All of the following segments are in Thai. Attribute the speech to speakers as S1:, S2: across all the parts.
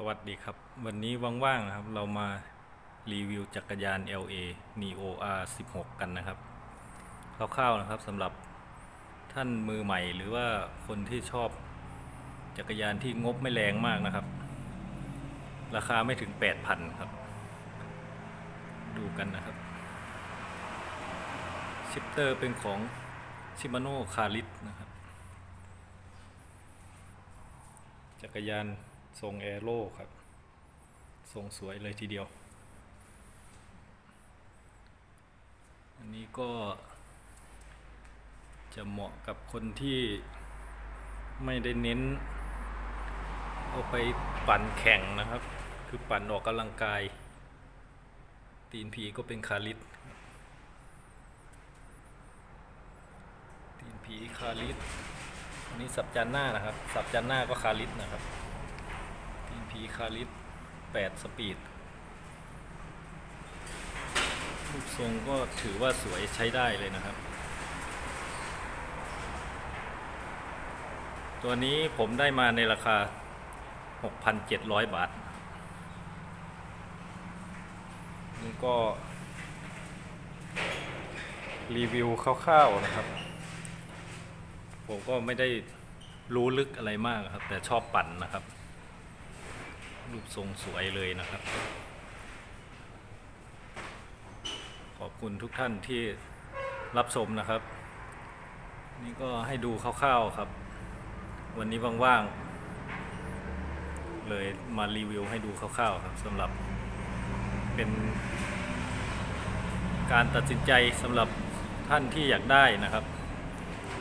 S1: สวัสดีครับ วันนี้ว่างๆนะครับ เรามารีวิวจักรยาน LA Neo R16 กันนะครับคร่าวๆนะครับสำหรับท่านมือใหม่หรือว่าคนที่ชอบจักรยานที่งบไม่แรงมากนะครับ ราคาไม่ถึง 8,000 ครับ ดูกันนะครับ ชิปเตอร์เป็นของชิมาโน่คาริสนะครับ จักรยาน ทรงแอโร่ครับทรงสวยเลยทีเดียว อันนี้ก็จะเหมาะกับคนที่ไม่ได้เน้น เอาไปปั่นแข่งนะครับ คือปั่นออกกำลังกาย ตีนผีก็เป็นคาริสตีนผีคาริสอันนี้สับจานหน้านะครับ สับจานหน้าก็คาริสนะครับ คาริส8สปีด รูปทรงก็ถือว่าสวยใช้ได้เลยนะครับ ตัวนี้ผมได้มาในราคา 6,700 บาท นี่ก็ รีวิวคร่าวๆนะครับ ผมก็ไม่ได้รู้ลึกอะไรมากครับ แต่ชอบปั่นนะครับ รูปทรงสวยเลยนะครับ ขอบคุณทุกท่านที่รับชมนะครับ นี่ก็ให้ดูคร่าวๆครับ วันนี้ว่างๆ เลยมารีวิวให้ดูคร่าวๆครับสำหรับเป็นการตัดสินใจสำหรับท่านที่อยากได้นะครับ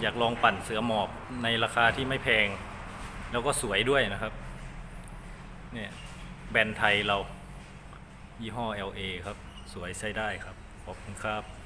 S1: อยากลองปั่นเสือหมอบในราคาที่ไม่แพง แล้วก็สวยด้วยนะครับ เนี่ยแบรนด์ไทยเรายี่ห้อ LA ครับ สวยใช้ได้ครับ ขอบคุณครับ